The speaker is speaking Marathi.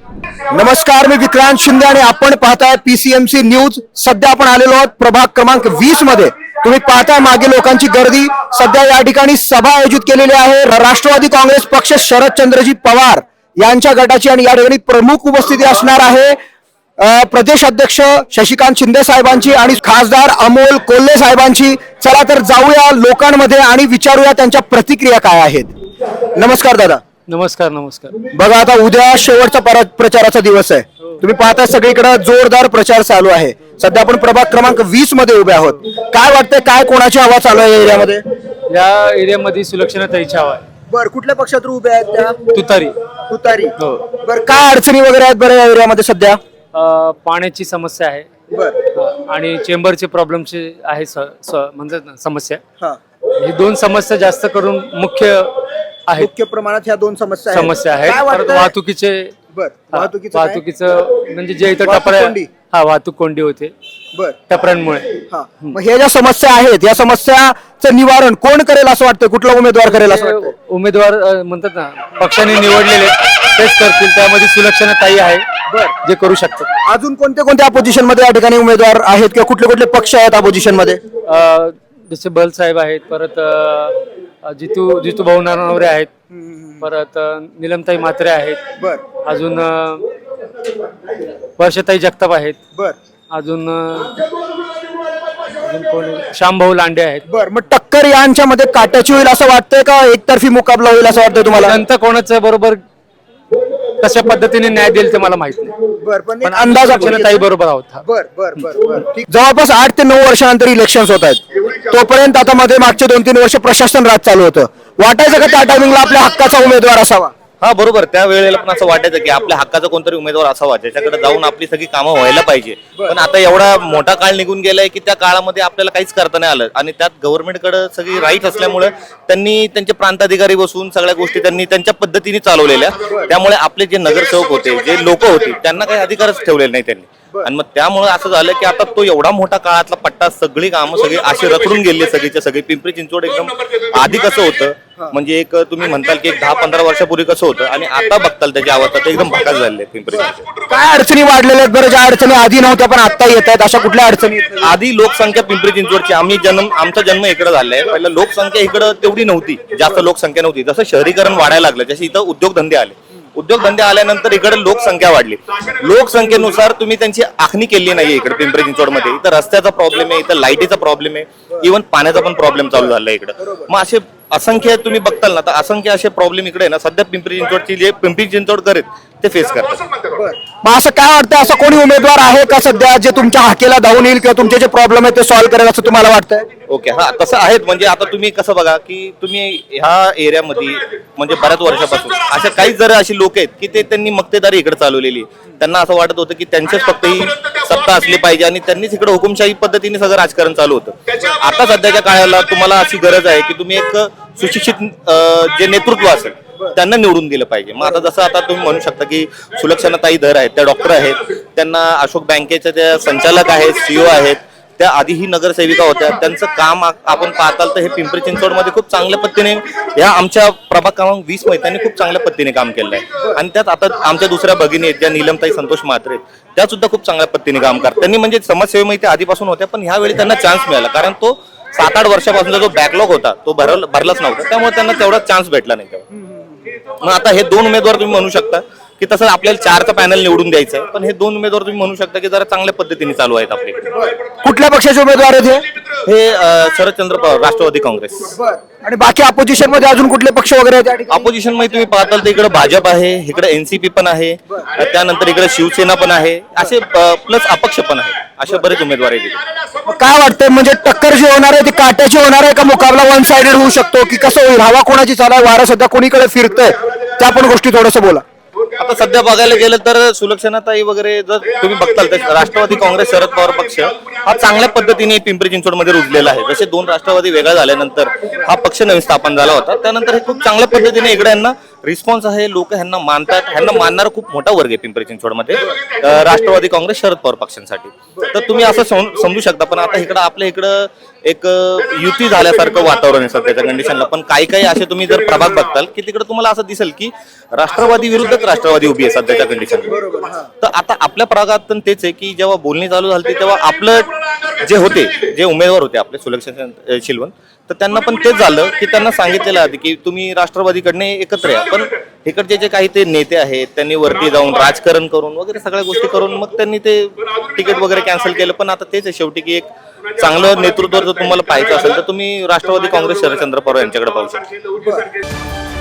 नमस्कार मी विक्रांत शिंदे आणि आपण पाहताय पीसीएमसी न्यूज सध्या आपण आलेलो आहोत प्रभाग क्रमांक वीसमध्ये. तुम्ही पाहताय मागे लोकांची गर्दी. सध्या या ठिकाणी सभा आयोजित केलेली आहे. राष्ट्रवादी काँग्रेस पक्ष शरदचंद्रजी पवार यांच्या गटाची आणि या ठिकाणी प्रमुख उपस्थिती असणार आहे. प्रदेश अध्यक्ष शशिकांत शिंदे साहेबांची आणि खासदार अमोल कोल्हे साहेबांची. चला तर जाऊया लोकांमध्ये आणि विचारूया त्यांच्या प्रतिक्रिया काय आहेत. नमस्कार दादा. नमस्कार नमस्कार. बघा आता उद्या शेवटचा परा- प्रचाराचा दिवस आहे. तुम्ही पाहता सगळीकडे जोरदार प्रचार चालू आहे. सध्या आपण प्रभाग क्रमांक वीसमध्ये उभे आहोत. काय वाटतंय काय कोणाची हवा चालू आहे या एरियामध्ये? या एरियामध्ये सुलक्षणताईची हवा आहे. बर कुठल्या पक्षात उभे आहेत त्या? तुतारी. तुतारी. हो. बर काय अडचणी वगैरे आहेत बरं या एरियामध्ये सध्या? अं, पाण्याची समस्या आहे. बर. अं, आणि चेंबरचे प्रॉब्लेमचे आहे स- स- म्हणतात ना समस्या. हा. ही दोन समस्या जास्त करून मुख्य आहेत. मुख्य प्रमाणात ह्या दोन समस्या समस्या आहेत. काय परत वाटतंय? वाहतुकीचे बर हा, वाहतुकीचं काय? वाहतुकीचं म्हणजे जे इथं वाहतूक टपऱ्या कोंडी. हा वाहतूक कोंडी होते. बर. टपऱ्यांमुळे. हा. मग हे ज्या समस्या आहेत या समस्याचं निवारण कोण करेल असं वाटतं कुठला उमेदवार करेल असं ते उमेदवार अं, म्हणतात ना पक्षाने निवडलेले तेच करतील. त्यामध्ये सुलक्षणताई आहे जे करू शकतात. अजून कोणते कोणत्या अपोजिशनमध्ये या ठिकाणी उमेदवार आहेत किंवा कुठले कुठले पक्ष आहेत अपोजिशनमध्ये? अ, जसे बल साहेब आहेत परत अ, जितू जितू भाऊ नारायणवरे आहेत परत अ, निलमताई म्हात्रे आहेत. बर. अजून अ, वर्षताई जगताप आहेत. बर. अजून अ, अजून कोण? आहे? श्यामभाऊ लांडे आहेत. बर मग टक्कर यांच्यामध्ये काट्याची होईल असं वाटतंय का? एकतर्फी मुकाबला होईल असं वाटतंय तुम्हाला? जनता कोणाचं बरोबर कशा पद्धतीने न्याय देईल ते मला माहीत नाही. बर पण पण अंदाज ताई बरोबर आहोत हा. बर बर बर बर. ठीक. जवळपास आठ ते नऊ वर्षानंतर इलेक्शन होत आहेत. तोपर्यंत आता मध्ये मागचे दोन तीन वर्ष प्रशासन राज चालू होतं. वाटायचं का त्या टायमिंगला आपल्या हक्काचा उमेदवार असावा? हा बरोबर. त्या वेळेला पण असं वाटायचं की आपल्या हक्काचा कोणतरी उमेदवार असावा ज्याच्याकडे जाऊन आपली सगळी कामं व्हायला पाहिजे. पण आता एवढा मोठा काळ निघून गेलाय की त्या काळामध्ये आपल्याला काहीच करता नाही आलं. आणि त्यात गव्हर्नमेंटकडे सगळी राईट असल्यामुळे त्यांनी त्यांचे प्रांताधिकारी बसून सगळ्या गोष्टी त्यांनी त्यांच्या पद्धतीने चालवलेल्या. त्यामुळे आपले जे नगरसेवक होते जे लोक होते त्यांना काही अधिकारच ठेवलेले नाही त्यांनी. आणि मग त्यामुळे असं झालं की आता तो एवढा मोठा काळातला पट्टा सगळी कामं सगळी अशी रखडून गेली सगळीच्या सगळी. पिंपरी चिंचवड एकदम आधी कसं होतं म्हणजे एक तुम्ही म्हणताल की एक दहा पंधरा वर्षापूर्वी कसं होतं आणि आता बघताल त्याची अवस्था ते एकदम भकास झाली पिंपरी चिंचवड. काय अडचणी वाढलेल्या आहेत बरं? ज्या अडचणी आधी नव्हत्या पण आता येत आहेत. अशा कुठल्या अडचणी आहेत? आधी लोकसंख्या पिंपरी चिंचवडची आम्ही जन्म आमचा जन्म इकडे झालाय पहिला लोकसंख्या इकडं तेवढी नव्हती. जास्त लोकसंख्या नव्हती. जसं शहरीकरण वाढायला लागलं जसे इथं उद्योगधंदे आले. उद्योगधंदे आल्यानंतर इकडे लोकसंख्या वाढली. लोकसंख्येनुसार तुम्ही त्यांची आखणी केली नाहीये इकडे पिंपरी चिंचवडमध्ये. इथं रस्त्याचा प्रॉब्लेम आहे इथं लाईटीचा प्रॉब्लेम आहे. इव्हन पाण्याचा पण प्रॉब्लेम चालू झाला इकडं. मग असे असंख्य तुम्ही बघताल ना तर असंख्य असे प्रॉब्लेम इकडे आहे ना सध्या पिंपरी चिंचवडची जे पिंपरी चिंचवड करेत ते फेस करतात. मग असं काय वाटतं असं कोणी उमेदवार आहे का सध्या जे तुमच्या हाकेला धावून येईल किंवा तुमचे जे प्रॉब्लेम आहेत ते सॉल्व्ह करेल असं तुम्हाला वाटतंय? ओके हा तसं आहेत. म्हणजे आता तुम्ही कसं बघा की तुम्ही ह्या एरियामध्ये म्हणजे बऱ्याच वर्षापासून अशा काही जर अशी लोक आहेत की ते त्यांनी मक्तेदारी इकडे चालवलेली त्यांना असं वाटत होतं की त्यांचेच फक्त ही सत्ता असली पाहिजे आणि त्यांनीच इकडे हुकुमशाही पद्धतीने सगळं राजकारण चालू होतं. आता सध्याच्या काळाला तुम्हाला अशी गरज आहे की तुम्ही एक सुशिक्षित अं, जे नेतृत्व असेल त्यांना निवडून दिलं पाहिजे. मग आता जसं आता तुम्ही म्हणू शकता की सुलक्षणाताई धर आहेत त्या डॉक्टर आहेत त्यांना अशोक बँकेच्या त्या संचालक आहेत सीओ आहेत त्या आधीही नगरसेविका होत्या. त्यांचं काम आ- आपण पाहताल तर हे पिंपरी चिंचवडमध्ये खूप चांगल्या पद्धतीने ह्या आमच्या प्रभाग क्रमांक वीस मैत्यांनी खूप चांगल्या पद्धतीने काम केलं आहे आणि त्यात आता आमच्या दुसऱ्या भगिनी आहेत ज्या नीलमताई संतोष म्हात्रे त्या सुद्धा खूप चांगल्या पद्धतीने काम करतात. त्यांनी म्हणजे समाजसेवेमध्ये त्या आधीपासून होत्या पण ह्यावेळी त्यांना चान्स मिळाला. कारण तो सात आठ वर्षापासूनचा जो बॅकलॉग होता तो भरल भरलाच नव्हता. त्यामुळे त्यांना तेवढा चान्स भेटला नाही तेव्हा. मग आता हे दोन उमेदवार तुम्ही म्हणू शकता. की तसं आपल्याला चारचा पॅनल निवडून द्यायचं आहे पण हे दोन उमेदवार तुम्ही म्हणू शकता की जरा चांगल्या पद्धतीने चालू आहेत आपल्याकडे कुठल्या पक्षाचे उमेदवार आहेत हे? हे अं, शरदचंद्र पवार राष्ट्रवादी काँग्रेस. आणि बाकी अपोजिशनमध्ये अजून कुठले पक्ष वगैरे आहेत या ठिकाणी? ऑपोजिशनमध्ये तुम्ही पाहताल तर इकडे भाजप आहे इकडे एनसीपी पण आहे त्यानंतर इकडे शिवसेना पण आहे. असे प्लस अपक्ष पण आहे असे बरेच उमेदवार आहेत इकडे. मग काय वाटतंय म्हणजे टक्कर जी होणार आहे ती काट्याची होणार आहे का मुकाबला वन साइडेड होऊ शकतो की कसं होईल? हवा कोणाची चालू आहे वारं सध्या कोणीकडे फिरतंय? त्या पण गोष्टी थोडंसं बोला. आता सध्या बघायला गेलं तर सुलक्षणाताई वगैरे जर तुम्ही बघताल तर राष्ट्रवादी काँग्रेस शरद पवार पक्ष हा चांगल्या पद्धतीने पिंपरी चिंचवडमध्ये रुजलेला आहे. जसे दोन राष्ट्रवादी वेगळा झाल्यानंतर हा पक्ष नवीन स्थापन झाला होता. त्यानंतर हे खूप चांगल्या पद्धतीने इकडे यांना रिस्पॉन्स आहे लोक ह्यांना मानतात. ह्यांना मानणारा खूप मोठा वर्ग आहे पिंपरी चिंचवडमध्ये राष्ट्रवादी काँग्रेस शरद पवार पक्षांसाठी. तर तुम्ही असं समजू शकता पण आता इकडं आपल्या इकडं एक युती झाल्यासारखं वातावरण आहे सध्याच्या कंडिशनला पण काही काही असे तुम्ही जर प्रभाग बघताल की तिकडे तुम्हाला असं दिसेल की राष्ट्रवादी विरुद्धच राष्ट्रवादी उभी आहे सध्याच्या कंडिशन तर आता आपल्या प्रभागात पण तेच आहे की जेव्हा बोलणी चालू झाली तेव्हा आपलं जे होते जे उमेदवार होते आपले सुलक्षण शिलवण तर त्यांना पण तेच झालं की त्यांना सांगितलेलं आधी की तुम्ही राष्ट्रवादीकडने एकत्र या. पण इकडचे जे काही ते नेते आहेत त्यांनी वरती जाऊन राजकारण करून वगैरे सगळ्या गोष्टी करून मग त्यांनी ते तिकीट वगैरे कॅन्सल केलं. पण आता तेच आहे शेवटी की एक चांगलं नेतृत्व जर तुम्हाला पाहायचं असेल तर तुम्ही राष्ट्रवादी काँग्रेस शरदचंद्र पवार यांच्याकडे पाहू शकता.